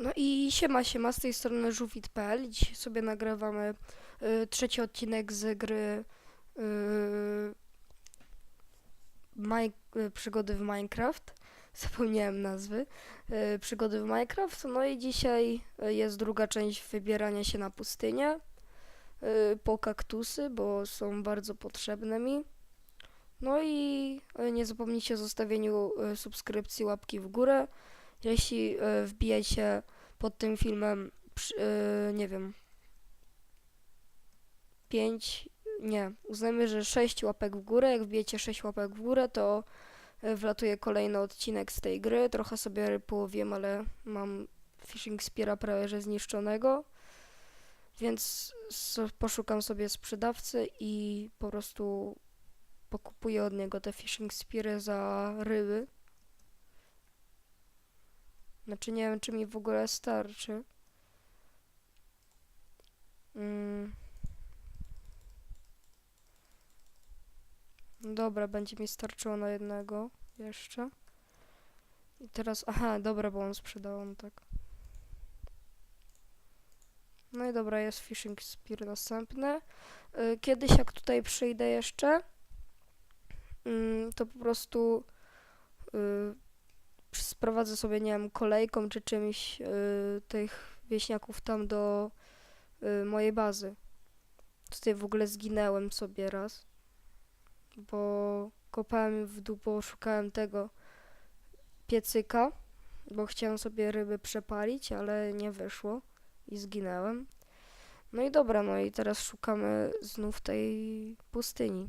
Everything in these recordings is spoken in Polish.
No i siema, siema, z tej strony żółwit.pl. Dzisiaj sobie nagrywamy y, trzeci odcinek z gry y, Maj- y, Przygody w Minecraft. Zapomniałem nazwy. Y, Przygody w Minecraft. No i dzisiaj y, jest druga część wybierania się na pustynię y, po kaktusy, bo są bardzo potrzebne mi. No i y, nie zapomnijcie o zostawieniu y, subskrypcji, łapki w górę. Jeśli y, wbijecie pod tym filmem, y, nie wiem, 5, nie, uznajmy, że 6 łapek w górę. Jak wbijecie 6 łapek w górę, to y, wlatuje kolejny odcinek z tej gry. Trochę sobie ryb połowiłem, ale mam fishing speara prawie że zniszczonego. Więc poszukam sobie sprzedawcy i po prostu pokupuję od niego te fishing speary za ryby. Znaczy nie wiem, czy mi w ogóle starczy. Mm. Dobra, będzie mi starczyło na jednego jeszcze. I teraz, aha, dobra, bo on sprzedał, tak. No i dobra, jest fishing spear następny. Y, Kiedyś jak tutaj przyjdę jeszcze, mm, to po prostu y, sprowadzę sobie, nie wiem, kolejką czy czymś y, tych wieśniaków tam do y, mojej bazy. Tutaj w ogóle zginęłem sobie raz, bo kopałem w dół, szukałem tego piecyka, bo chciałem sobie ryby przepalić, ale nie wyszło i zginęłem. No i dobra, no i teraz szukamy znów tej pustyni.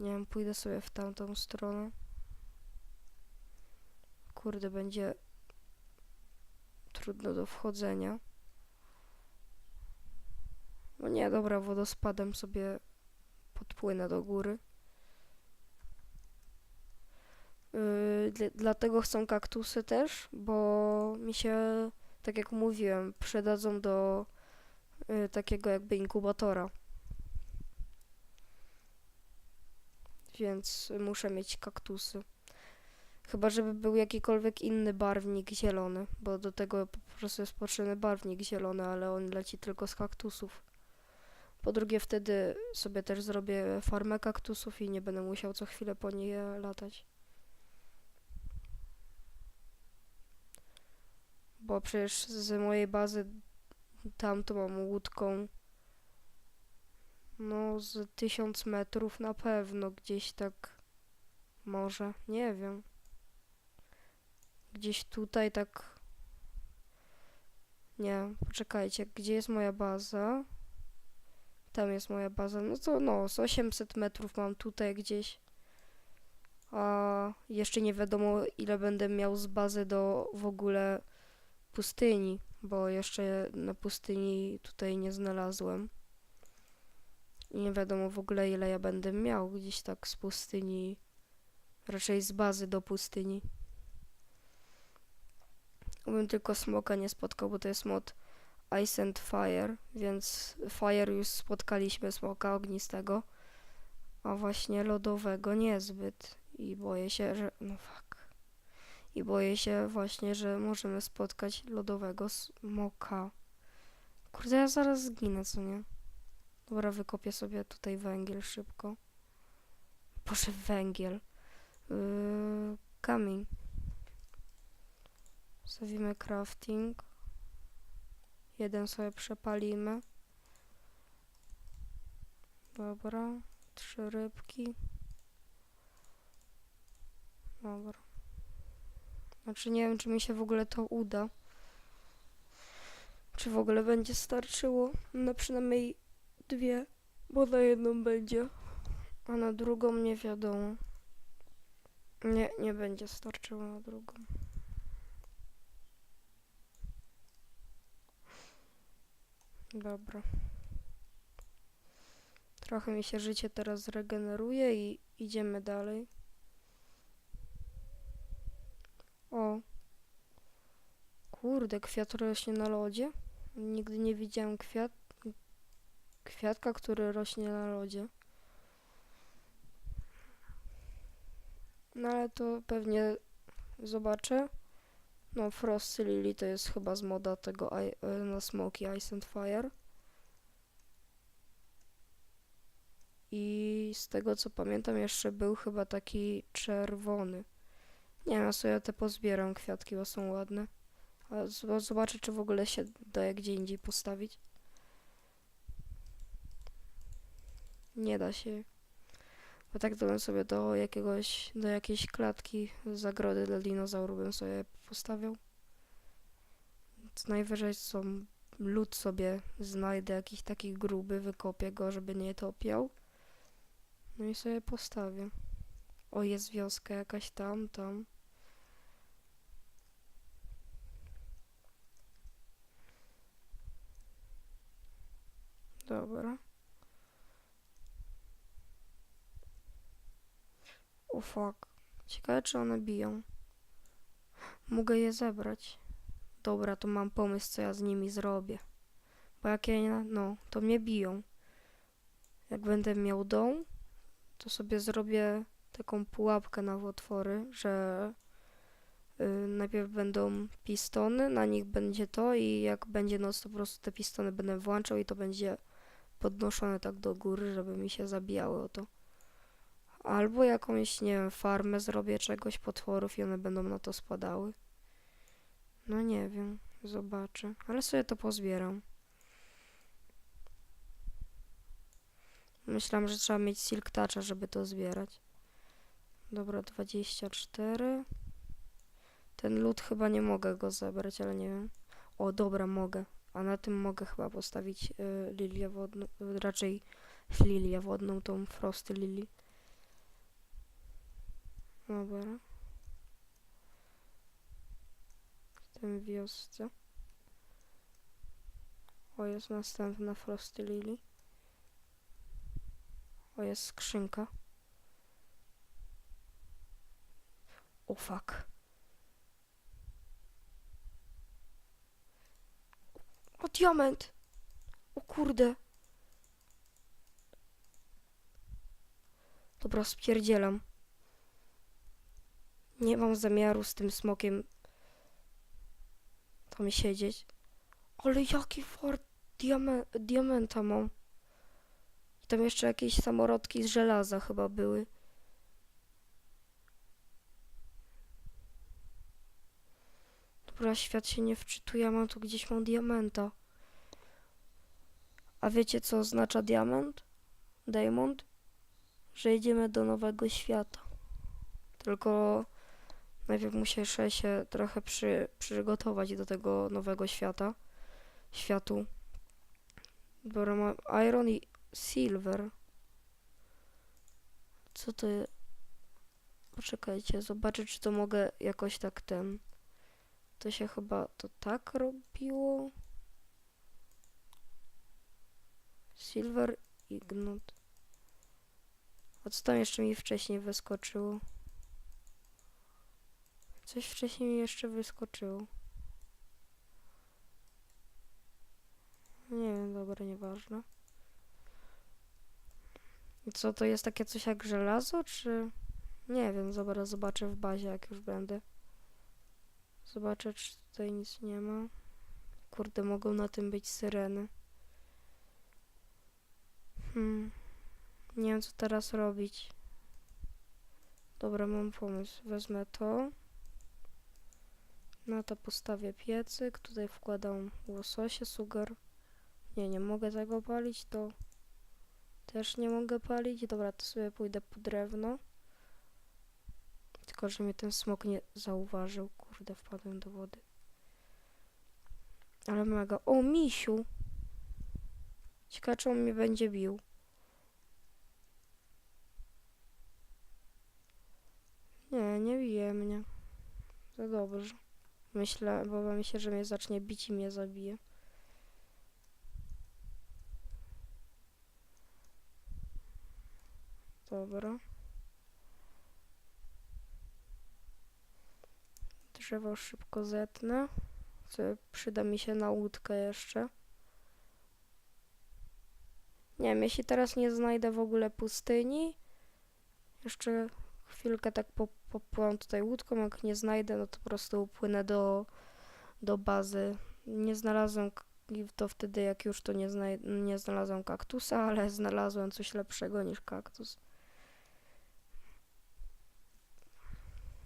Nie wiem, pójdę sobie w tamtą stronę. Kurde, będzie trudno do wchodzenia. No nie, dobra, wodospadem sobie podpłynę do góry. Yy, dla- dlatego chcą kaktusy też, bo mi się, tak jak mówiłem, przydadzą do yy, takiego jakby inkubatora. Więc muszę mieć kaktusy. Chyba, żeby był jakikolwiek inny barwnik zielony, bo do tego po prostu jest potrzebny barwnik zielony, ale on leci tylko z kaktusów. Po drugie, wtedy sobie też zrobię farmę kaktusów i nie będę musiał co chwilę po nie latać. Bo przecież z mojej bazy tam to mam łódką no z tysiąc metrów na pewno gdzieś tak może, nie wiem. Gdzieś tutaj tak. Nie, poczekajcie, gdzie jest moja baza? Tam jest moja baza. No to no, z 800 metrów mam tutaj gdzieś. A jeszcze nie wiadomo, ile będę miał z bazy do w ogóle pustyni, bo jeszcze na pustyni tutaj nie znalazłem. I nie wiadomo w ogóle, ile ja będę miał gdzieś tak z pustyni, raczej z bazy do pustyni. Bym tylko smoka nie spotkał, bo to jest mod Ice and Fire, więc Fire już spotkaliśmy smoka ognistego, a właśnie lodowego niezbyt. I boję się, że. No fuck. I boję się właśnie, że możemy spotkać lodowego smoka. Kurde, ja zaraz zginę, co nie? Dobra, wykopię sobie tutaj węgiel szybko. Boże, węgiel. Yy, kamień. Stawimy crafting. Jeden sobie przepalimy. Dobra. Trzy rybki. Dobra. Znaczy nie wiem, czy mi się w ogóle to uda. Czy w ogóle będzie starczyło na przynajmniej dwie, bo na jedną będzie, a na drugą nie wiadomo. Nie, nie będzie starczyło na drugą. Dobra. Trochę mi się życie teraz zregeneruje i idziemy dalej. O. Kurde, kwiat rośnie na lodzie. Nigdy nie widziałem kwiat, kwiatka, który rośnie na lodzie. No ale to pewnie zobaczę. No, Frost Lily to jest chyba z moda tego e, na Smoky Ice and Fire. I z tego co pamiętam jeszcze był chyba taki czerwony. Nie wiem, ja sobie te pozbieram kwiatki, bo są ładne. A zobaczę, czy w ogóle się da gdzie indziej postawić. Nie da się. Bo tak to bym sobie do jakiegoś, do jakiejś klatki zagrody dla dinozaurów bym sobie postawiał. Co najwyżej są lód sobie znajdę jakiś taki gruby, wykopię go, żeby nie topiał. No i sobie postawię. O, jest wioska jakaś tam, tam. Dobra. O fuck. Ciekawe, czy one biją. Mogę je zebrać. Dobra, to mam pomysł, co ja z nimi zrobię. Bo jak ja nie... No, to mnie biją. Jak będę miał dom, to sobie zrobię taką pułapkę na otwory, że y, najpierw będą pistony, na nich będzie to i jak będzie noc, to po prostu te pistony będę włączał i to będzie podnoszone tak do góry, żeby mi się zabijały o to. Albo jakąś, nie wiem, farmę zrobię czegoś potworów i one będą na to spadały. No nie wiem, zobaczę. Ale sobie to pozbieram. Myślałam, że trzeba mieć silk toucha, żeby to zbierać. Dobra, 24. Ten lód chyba nie mogę go zebrać, ale nie wiem. O, dobra, mogę. A na tym mogę chyba postawić y, lilię wodną, y, raczej lilię wodną, tą frosty lili. Dobra. W tym wiosce. O, jest następna frosty lili. O, jest skrzynka. O, fuck. O, diament! O kurde. Dobra, spierdzielam. Nie mam zamiaru z tym smokiem tam siedzieć. Ale jaki fort diame diamenta mam. I tam jeszcze jakieś samorodki z żelaza chyba były. Dobra, świat się nie wczytuje, mam tu gdzieś mam diamenta. A wiecie co oznacza diament? Diamond? Że jedziemy do nowego świata. Tylko najpierw muszę się trochę przy, przygotować do tego nowego świata. Światu. Dobra, mam iron i silver. Co to jest? Poczekajcie, zobaczę, czy to mogę jakoś tak ten. To się chyba to tak robiło. Silver Ignot. A co tam jeszcze mi wcześniej wyskoczyło? Coś wcześniej mi jeszcze wyskoczyło. Nie wiem, dobra, nieważne. I co, to jest takie coś jak żelazo, czy... Nie wiem, dobra, zobaczę w bazie, jak już będę. Zobaczę, czy tutaj nic nie ma. Kurde, mogą na tym być syreny. Hmm. Nie wiem, co teraz robić. Dobra, mam pomysł. Wezmę to. Na to postawię piecyk. Tutaj wkładam łososie, sugar. Nie, nie mogę tego palić. To też nie mogę palić. Dobra, to sobie pójdę po drewno. Tylko, że mnie ten smok nie zauważył. Kurde, wpadłem do wody. Ale mega. O, misiu! Ciekawe, czy on mnie będzie bił. Nie, nie bije mnie. To dobrze. Myślę, bo mi się, że mnie zacznie bić i mnie zabije. Dobra. Drzewo szybko zetnę. Co przyda mi się na łódkę jeszcze. Nie wiem, jeśli teraz nie znajdę w ogóle pustyni, jeszcze chwilkę tak po, popłynę tutaj łódką, jak nie znajdę, no to po prostu płynę do, do bazy. Nie znalazłem to wtedy, jak już to nie, znaj- nie znalazłem kaktusa, ale znalazłem coś lepszego niż kaktus.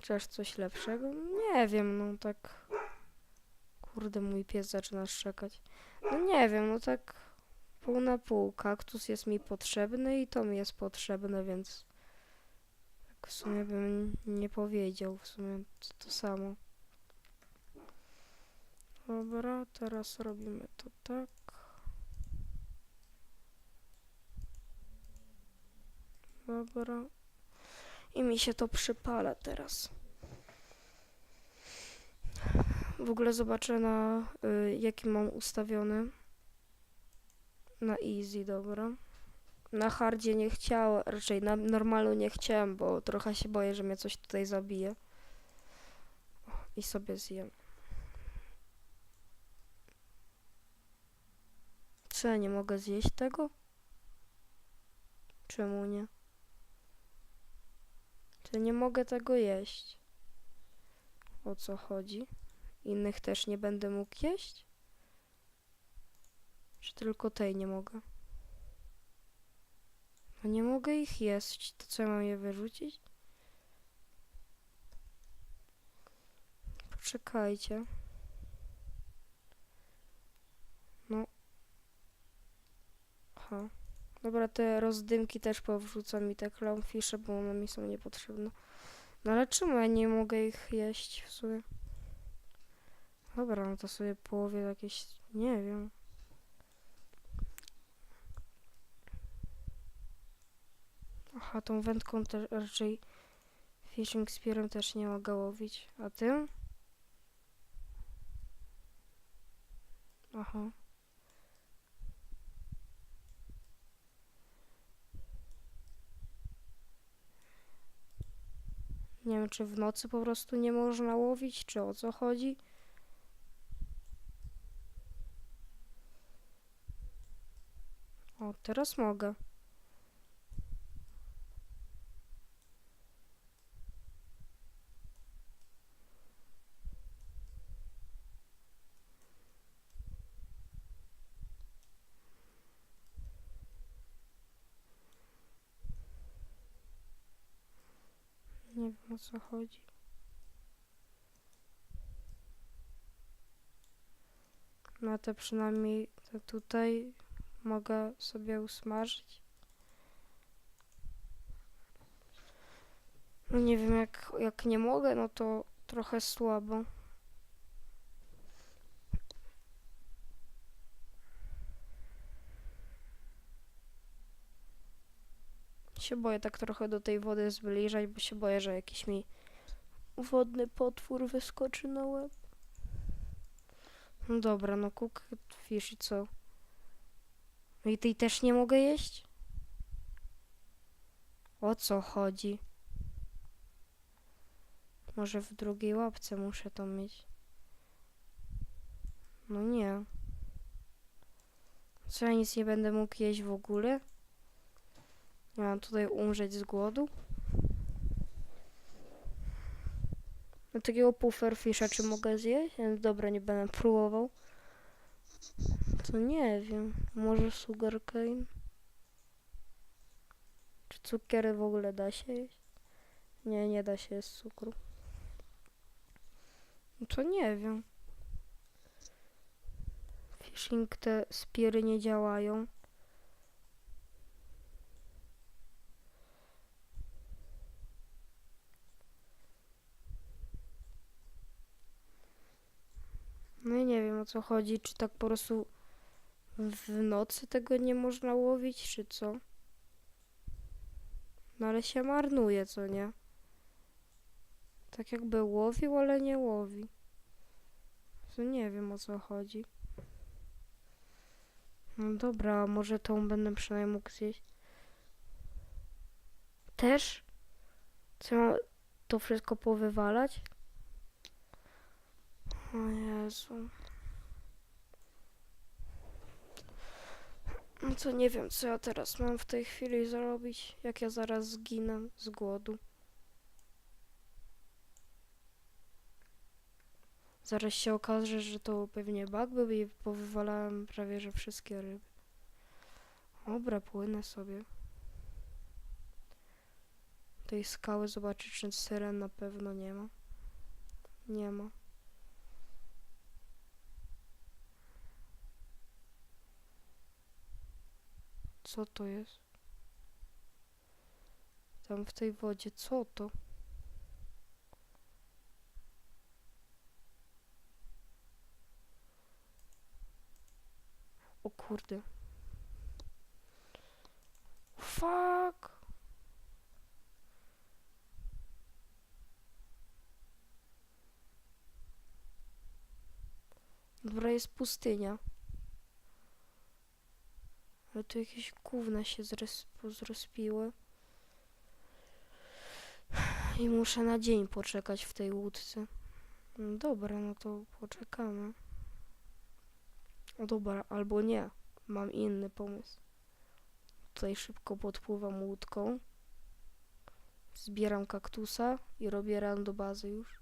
Czyż coś lepszego? Nie wiem, no tak. Kurde, mój pies zaczyna szczekać. No nie wiem, no tak pół na pół. Kaktus jest mi potrzebny i to mi jest potrzebne, więc w sumie bym nie powiedział. W sumie to, to samo. Dobra, teraz robimy to tak. Dobra. I mi się to przypala teraz. W ogóle zobaczę na y, jaki mam ustawiony. Na easy, dobra. Na hardzie nie chciałem, raczej na normalu nie chciałem, bo trochę się boję, że mnie coś tutaj zabije. I sobie zjem. Co, ja nie mogę zjeść tego? Czemu nie? To nie mogę tego jeść. O co chodzi? Innych też nie będę mógł jeść? Czy tylko tej nie mogę? No nie mogę ich jeść. To co, ja mam je wyrzucić? Poczekajcie. No. Aha. Dobra, te rozdymki też powrzucam mi te clownfishe, bo one mi są niepotrzebne. No ale czemu ja nie mogę ich jeść w sumie? Dobra, no to sobie połowię jakieś... Nie wiem. Aha, tą wędką też raczej fishing spearem też nie mogę łowić. A tym? Aha. Nie wiem, czy w nocy po prostu nie można łowić, czy o co chodzi. O, teraz mogę. Nie wiem o co chodzi. No to przynajmniej to tutaj mogę sobie usmażyć. No nie wiem, jak, jak nie mogę, no to trochę słabo. Się boję tak trochę do tej wody zbliżać, bo się boję, że jakiś mi wodny potwór wyskoczy na łeb. No dobra, no cook fish i co? No i tej też nie mogę jeść? O co chodzi? Może w drugiej łapce muszę to mieć. No nie. Co ja nic nie będę mógł jeść w ogóle? Ja mam tutaj umrzeć z głodu? No takiego pufferfisha czy mogę zjeść? Dobra, nie będę próbował. To nie wiem. Może sugarcane? Czy cukiery w ogóle da się jeść? Nie, nie da się jeść cukru. No to nie wiem. Fishing te spiry nie działają. No i nie wiem o co chodzi, czy tak po prostu w nocy tego nie można łowić, czy co? No ale się marnuje, co nie? Tak jakby łowił, ale nie łowi. To nie wiem o co chodzi. No dobra, może tą będę przynajmniej mógł zjeść. Też? Mam to wszystko powywalać? O Jezu. No to nie wiem, co ja teraz mam w tej chwili zrobić, jak ja zaraz zginę z głodu. Zaraz się okaże, że to pewnie bug był i powywalałem prawie, że wszystkie ryby. Dobra, płynę sobie. Tej skały zobaczyć, czy syren na pewno nie ma. Nie ma. Co to jest? Tam w tej wodzie, co to? O kurde. Fuck. Dobra, jest pustynia. Ale tu jakieś gówna się zrozpiły. I muszę na dzień poczekać w tej łódce. No Dobra, no to poczekamy. O dobra, albo nie. Mam inny pomysł. Tutaj szybko podpływam łódką. Zbieram kaktusa i robię ran do bazy już.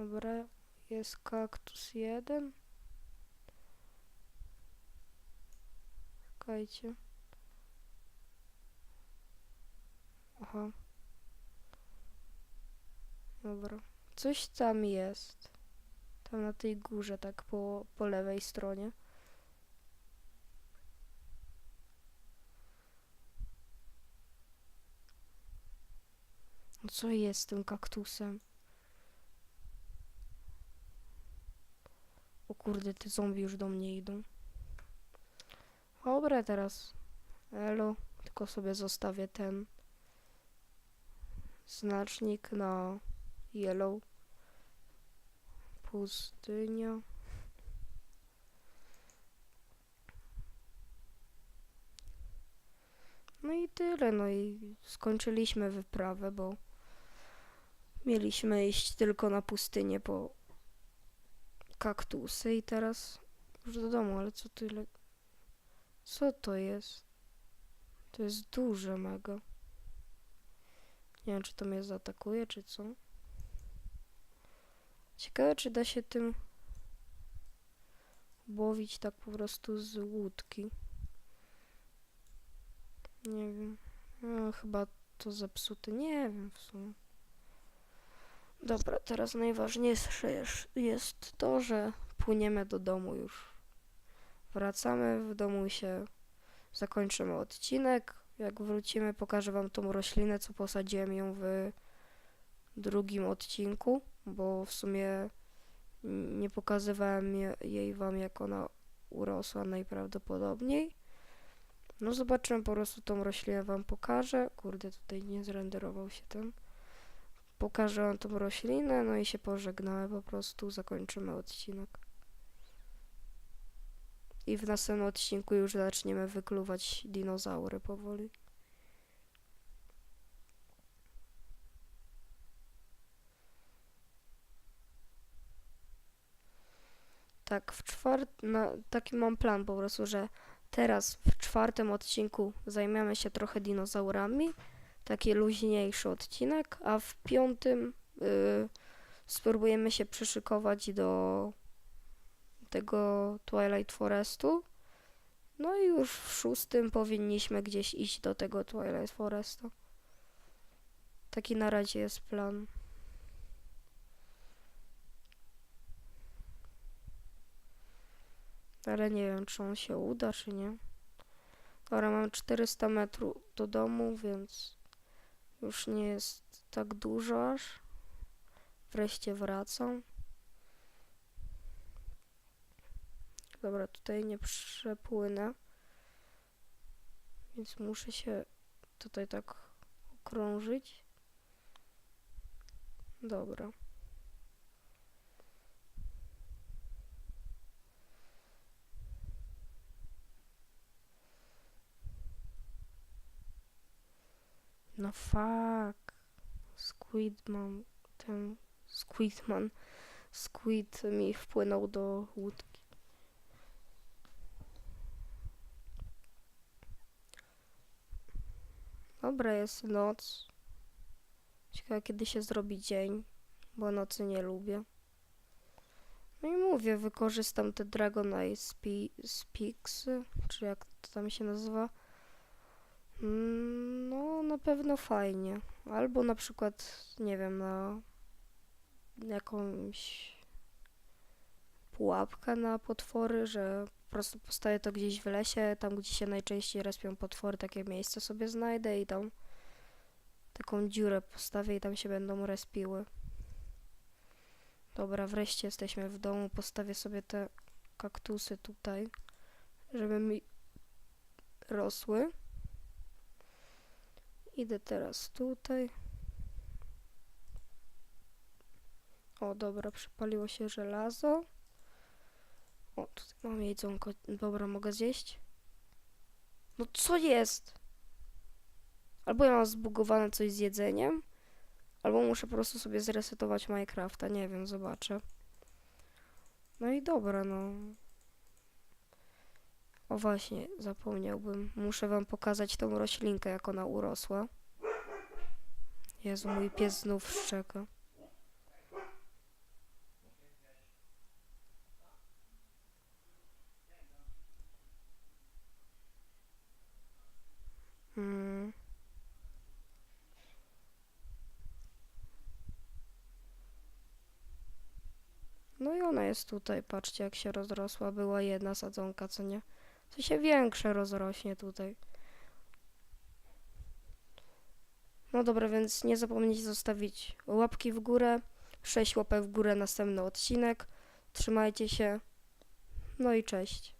Dobra, jest kaktus jeden. Czekajcie. Aha. Dobra. Coś tam jest. Tam na tej górze, tak po, po lewej stronie. No Co jest z tym kaktusem? Kurde, te zombie już do mnie idą. Dobra, teraz. Elo. Tylko sobie zostawię ten znacznik na yellow. Pustynia. No i tyle, no i skończyliśmy wyprawę, bo mieliśmy iść tylko na pustynię po kaktusy i teraz już do domu, ale co tyle... Co to jest? To jest duże mega. Nie wiem, czy to mnie zaatakuje, czy co. Ciekawe, czy da się tym łowić tak po prostu z łódki. Nie wiem. No, chyba to zepsute. Nie wiem w sumie. Dobra, teraz najważniejsze jest, to, że płyniemy do domu już. Wracamy w domu się zakończymy odcinek. Jak wrócimy, pokażę wam tą roślinę, co posadziłem ją w drugim odcinku, bo w sumie nie pokazywałem je- jej wam, jak ona urosła najprawdopodobniej. No zobaczymy, po prostu tą roślinę wam pokażę. Kurde, tutaj nie zrenderował się ten. Pokażę wam tą roślinę, no i się pożegnamy po prostu, zakończymy odcinek. I w następnym odcinku już zaczniemy wykluwać dinozaury powoli. Tak, w czwart... na... taki mam plan po prostu, że teraz w czwartym odcinku zajmiemy się trochę dinozaurami, taki luźniejszy odcinek, a w piątym y, spróbujemy się przyszykować do tego Twilight Forestu. No i już w szóstym powinniśmy gdzieś iść do tego Twilight Forestu. Taki na razie jest plan. Ale nie wiem, czy on się uda, czy nie. Dobra, mam 400 metrów do domu, więc już nie jest tak dużo aż. Wreszcie wracam. Dobra, tutaj nie przepłynę. Więc muszę się tutaj tak okrążyć. Dobra. No fuck. Squidman. Ten Squidman. Squid mi wpłynął do łódki. Dobra, jest noc. Ciekawe, kiedy się zrobi dzień, bo nocy nie lubię. No i mówię, wykorzystam te Dragon Eye Speaks, czy jak to tam się nazywa. Mm, No, na pewno fajnie. Albo na przykład, nie wiem, na jakąś pułapkę na potwory, że po prostu postawię to gdzieś w lesie, tam gdzie się najczęściej respią potwory, takie miejsce sobie znajdę i tam taką dziurę postawię i tam się będą respiły. Dobra, wreszcie jesteśmy w domu, postawię sobie te kaktusy tutaj, żeby mi rosły. Idę teraz tutaj. O, dobra, przypaliło się żelazo. O, tutaj mam jedzonko. Dobra, mogę zjeść? No co jest? Albo ja mam zbugowane coś z jedzeniem, albo muszę po prostu sobie zresetować Minecrafta. Nie wiem, zobaczę. No i dobra, no. O właśnie, zapomniałbym. Muszę wam pokazać tą roślinkę, jak ona urosła. Jezu, mój pies znów szczeka. Mm. No i ona jest tutaj, patrzcie jak się rozrosła. Była jedna sadzonka, co nie? Co się większe rozrośnie tutaj. No dobra, więc nie zapomnijcie zostawić łapki w górę. 6 łapek w górę, następny odcinek. Trzymajcie się. No i cześć.